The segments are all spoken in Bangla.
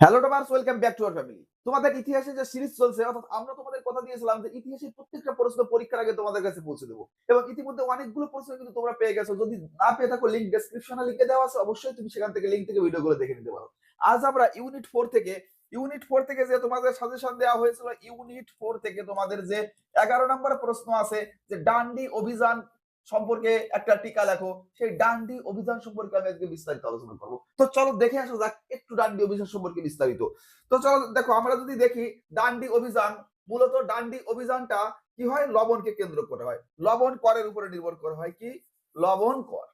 Hello টোমার্স welcome back to our family তোমাদের ইতিহাসে যে সিরিজ চলছে, অর্থাৎ আমরা তোমাদের কথা দিয়েছিলাম যে ইতিহাসের প্রত্যেকটা প্রশ্ন পরীক্ষার আগে তোমাদের কাছে পৌঁছে দেবো। এবং ইতিমধ্যে অনেকগুলো প্রশ্ন কিন্তু তোমরা পেয়ে গেছো। যদি না পেয়ে থাকো লিঙ্ক ডেসক্রিপশনে লিখে দেওয়া আছে। অবশ্যই তুমি সেখান থেকে লিঙ্ক থেকে ভিডিওগুলো দেখে নিতে পারো। আজ আমরা ইউনিট ফোর থেকে ইউনিট ফোর থেকে যে তোমাদের সাজেশন দেওয়া হয়েছিল ইউনিট ফোর থেকে তোমাদের যে এগারো নম্বর প্রশ্ন আছে, যে ডান্ডি অভিযান সম্পর্কে একটা টিকা লেখো, সেই ডান্ডি অভিযান সম্পর্কে আমি আজকে বিস্তারিত আলোচনা করব। তো চলো দেখে আসো যাক, একটু ডান্ডি অভিযান সম্পর্কে বিস্তারিত। তো চলো দেখো, আমরা যদি দেখি, ডান্ডি অভিযান, মূলত ডান্ডি অভিযানটা কি হয়? লবণকে কেন্দ্র করে হয়। লবণ করের উপরে নির্ভর করে হয় কি? লবণ কর।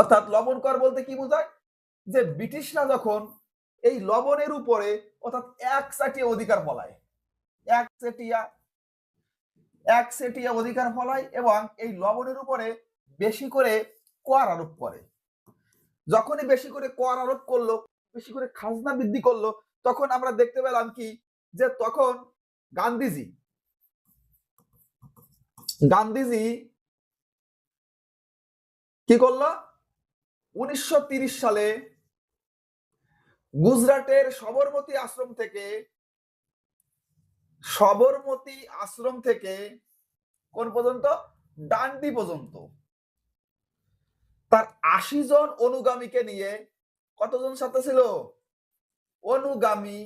অর্থাৎ লবণ কর বলতে কি বোঝায়? যে ব্রিটিশরা যখন এই লবণের উপরে অর্থাৎ এক চাটিয়া অধিকার ফলায়, এক এক সেটিয়া অধিকার ফলায় এবং এই লবণের উপরে বেশি করে কর আরোপ করে। যখনই বেশি করে কর আরোপ করল, বেশি করে খাজনা বৃদ্ধি করল, তখন আমরা দেখতে পেলাম কি? যে তখন গান্ধীজি গান্ধীজি কি করল? উনিশশো সালে গুজরাটের সবরমতী আশ্রম থেকে সবরমতী আশ্রম থেকে কোন পর্যন্ত? ডান্ডি পর্যন্ত। তার আশি জন অনুগামীকে নিয়ে কতজন সাথে ছিল? অনুগামী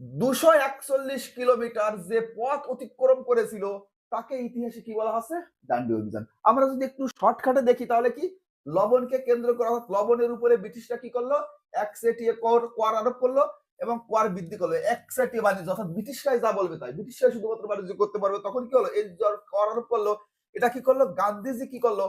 দুশো একচল্লিশ কিলোমিটার যে পথ অতিক্রম করেছিল, তাকে ইতিহাসে কি বলা আছে ডান্ডি অভিযান। আমরা যদি একটু শর্টকাটে দেখি, তাহলে কি? লবণকে কেন্দ্র করা লবণের উপরে ব্রিটিশরা কি করল? এক কর কর আরোপ করল। এবং কর বৃদ্ধি করল এক সেটিয়ে বাণিজ্য, অর্থাৎ ব্রিটিশরাই যা বলবে তাই। ব্রিটিশরাই শুধুমাত্র বাণিজ্য করতে পারবে, তখন কি হলো? এই যে কর আরোপ করল এটা কি করল? গান্ধীজি কি করল?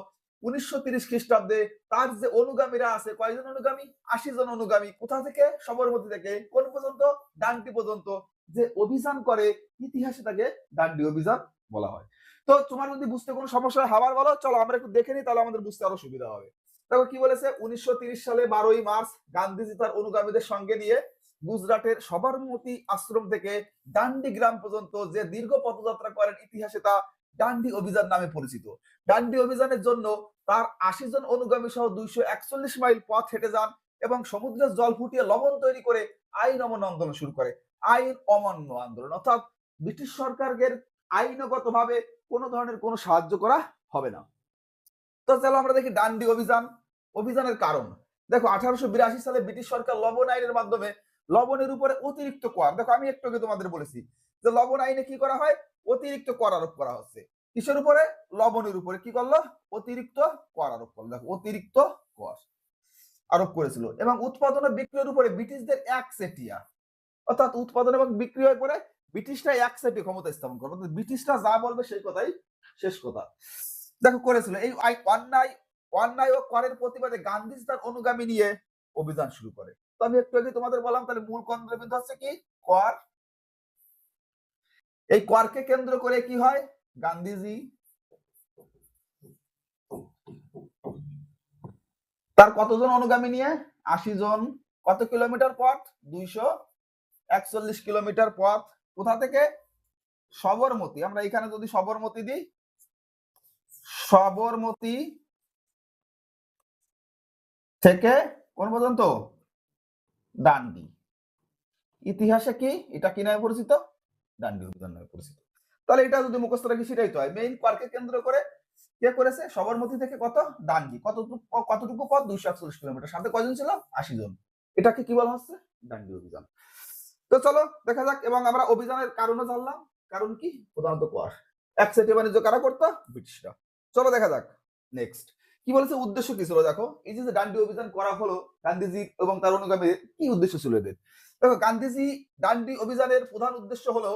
উনিশশো তিরিশ খ্রিস্টাব্দে তার যে অনুগামীরা আছে, কয়জন অনুগামী? আশি জন অনুগামী। কোথা থেকে? সবরমতী থেকে। কোন পর্যন্ত? ডান্ডি পর্যন্ত। যে অভিযান করে, ইতিহাসে তাকে ডান্ডি অভিযান বলা হয়। তো তোমার যদি বুঝতে কোনো সমস্যা হয়, হাবার বলো, চলো আমরা একটু দেখে নিই, তাহলে আমাদের বুঝতে আরও সুবিধা হবে। দেখো কি বলেছে? উনিশশো সালে বারোই মার্চ গান্ধীজি তার অনুগামীদের সঙ্গে নিয়ে গুজরাটের সবরমতী আশ্রম থেকে ডান্ডি গ্রাম পর্যন্ত যে দীর্ঘ পদযাত্রা করেন ইতিহাসে তা ডান্ডি অভিযান নামে পরিচিত। ডান্ডি অভিযানের জন্য তার আশি জন অনুগামী সহ দুইশো একচল্লিশ মাইল পথ হেঁটে যান এবং সমুদ্রের জল ফুটিয়ে লবণ তৈরি করে আইন অমান্য আন্দোলন শুরু করে। আইন অমান্য আন্দোলন, অর্থাৎ ব্রিটিশ সরকারের আইনগত ভাবে কোনো ধরনের কোনো সাহায্য করা হবে না। তো চলো আমরা দেখি ডান্ডি অভিযান। অভিযানের কারণ। দেখো, আঠারোশো বিরাশি সালে ব্রিটিশ সরকার লবণ আইনের মাধ্যমে লবণের উপরে অতিরিক্ত কর। দেখো, আমি একটু আগে তোমাদের বলেছি যে লবণ আইনে কি করা হয়? অতিরিক্ত কর আরোপ করা হচ্ছে। কিসের উপরে? লবণের উপরে। কি করল? অতিরিক্ত কর আরোপ করল। দেখো, অতিরিক্ত কর আরোপ করেছিল। এবং উৎপাদন বিক্রয়ের উপরে ব্রিটিশদের এক সেটিয়া। অর্থাৎ উৎপাদন এবং বিক্রয়ের পরে ব্রিটিশরা এক সেটি ক্ষমতা স্থাপন করবে। ব্রিটিশরা যা বলবে সেই কথাই শেষ কথা। দেখো, করেছিল। এই অন্যায় অন্যায় ও করের প্রতিবাদে গান্ধীজি তার অনুগামী নিয়ে অভিযান শুরু করে। তো আমি একটু আগে তোমাদের বললাম, তাহলে মূল কেন্দ্রবিন্দু হচ্ছে কি? কর। এই করকে কেন্দ্র করে কি হয়? গান্ধীজি। তার কতজন অনুগামী নিয়ে? আশি জন। কত কিলোমিটার পথ? দুইশো একচল্লিশ কিলোমিটার পথ। কোথা থেকে? সবরমতি। আমরা এখানে যদি সবরমতি দিই, সবরমতী থেকে কোন পর্যন্ত? ডান্ডি। ইতিহাসে কি? এটা কি নামে পরিচিত? ডান্ডি অভিযান নামে পরিচিত। তাহলে এটা যদি মুখস্থ রাখি সেটাই তো হয়। মেইন পার্কে কেন্দ্র করে কে করেছে? সবরমতী থেকে কত? ডান্ডি। কতটুকু কতটুকু পথ? দুইশো একচল্লিশ কিলোমিটার। সাথে কজন ছিল? আশি জন। এটাকে কি বলা হচ্ছে? ডান্ডি অভিযান তো চলো, দেখা যাক। এবং আমরা অভিযানের কারণও জানলাম। কারণ কি? প্রধানত কর এক সেটে বাণিজ্য কারা করতো ব্রিটিশরা। চলো, দেখা যাক। নেক্সট কি বলেছে উদ্দেশ্য কি ছিল? দেখো, এই যে ডান্ডি অভিযান করা হলো, গান্ধীজি এবং তার অনুগামীদের, কি উদ্দেশ্য ছিল এদের? দেখো, গান্ধীজি ডান্ডি অভিযানের প্রধান উদ্দেশ্য হলো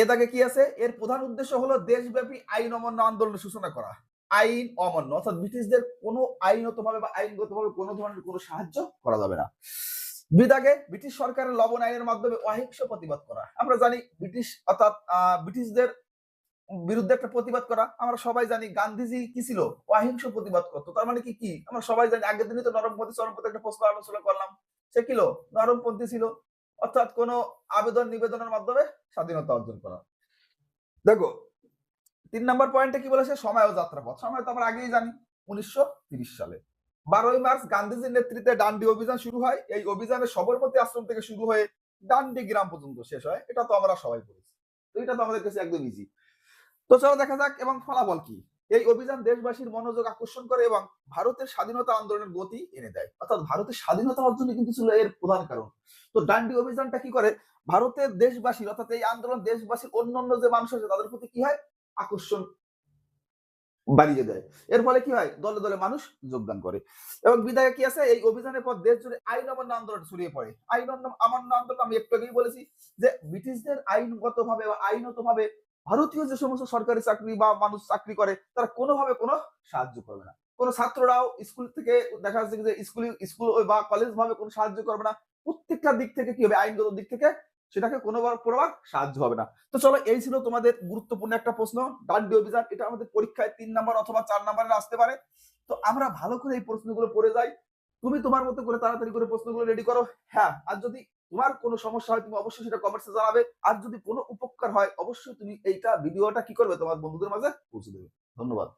এ দাগে কি আছে? এর প্রধান উদ্দেশ্য হলো দেশব্যাপী আইন অমান্য আন্দোলনের সূচনা করা। আইন অমান্য, অর্থাৎ ব্রিটিশদের কোনো আইনত ভাবে বা আইনগত ভাবে কোনো ধরনের কোনো সাহায্য করা যাবে না। বিদাগে ব্রিটিশ সরকারের লবণ আইনের মাধ্যমে অহিংস প্রতিবাদ করা। আমরা জানি ব্রিটিশ, অর্থাৎ ব্রিটিশদের বিরুদ্ধে একটা প্রতিবাদ করা। আমরা সবাই জানি গান্ধীজি কি ছিল? অহিংস প্রতিবাদ করতো। তার মানে কি কি? আমরা সবাই জানি, আগের দিনই তো নরমপন্থী চরমপন্থী একটা প্রশ্ন আলোচনা করলাম। সে কিলো নরমপন্থী ছিল। অর্থাৎ কোন আবেদন নিবেদনের মাধ্যমে স্বাধীনতা অর্জন করা। দেখো, তিন নম্বর পয়েন্টে কি বলেছে? সময় ও যাত্রাপথ। সময় তো আমরা আগেই জানি, উনিশশো সালে। বারোই মার্চ গান্ধীজির নেতৃত্বে ডান্ডি অভিযান শুরু হয়। এই অভিযানে সবরমতী আশ্রম থেকে শুরু হয়ে ডান্ডি গ্রাম পর্যন্ত শেষ হয়। এটা তো আমরা সবাই করেছি। তো এটা তো আমাদের কাছে একদম ইজি তো চলো দেখা যাক এবং ফলাফল কি? এই অভিযান দেশবাসীর মনোযোগ আকর্ষণ করে এবং ভারতের স্বাধীনতা আন্দোলনের গতি এনে দেয়। অর্থাৎ ভারতের স্বাধীনতা অর্জনে কিন্তু ছিল এর প্রধান কারণ। তো ডান্ডি অভিযানটা কি করে? ভারতের দেশবাসীর অর্থাৎ এই আন্দোলন দেশবাসীর অন্য অন্য যে মানুষ আছে, তাদের প্রতি কি হয়? আকর্ষণ বাড়িয়ে দেয়। এর ফলে কি হয়? দলে দলে মানুষ যোগদান করে। এবং বিদায় কি আছে? এই অভিযানের পর দেশ জুড়ে আইন অমান্য আন্দোলন ছড়িয়ে পড়ে। আইন অমান্য- আন্দোলন আমি একটু আগেই বলেছি যে ব্রিটিশদের আইনগত ভাবে বা আইনত ভাবে ভারতীয় যে সমস্ত সরকারি চাকরি বা মানুষ চাকরি করে, তারা কোনোভাবে কোনো সাহায্য করবে না। কোনো ছাত্ররাও স্কুল থেকে দেখা যাচ্ছে যে স্কুল স্কুল বা কলেজ ভাবে কোনো সাহায্য করবে না। প্রত্যেকটা দিক থেকে কি হবে? আইনগত দিক থেকে সেটাকে কোনো প্রভাব সাহায্য হবে না। তো চলো, এই ছিল তোমাদের গুরুত্বপূর্ণ একটা প্রশ্ন, ডান্ডি অভিযান। এটা আমাদের পরীক্ষায় তিন নাম্বার অথবা চার নাম্বারে আসতে পারে। তো আমরা ভালো করে এই প্রশ্নগুলো পড়ে যাই। তুমি তোমার মতো করে তাড়াতাড়ি করে প্রশ্নগুলো রেডি করো। হ্যাঁ আর যদি তোমার কোনো সমস্যা হয়, তুমি অবশ্যই সেটা কমেন্টসে জানাবে। আর যদি কোনো উপকার হয়, অবশ্যই তুমি এইটা, ভিডিওটা কি করবে তোমার বন্ধুদের মাঝে পৌঁছে দেবে। ধন্যবাদ।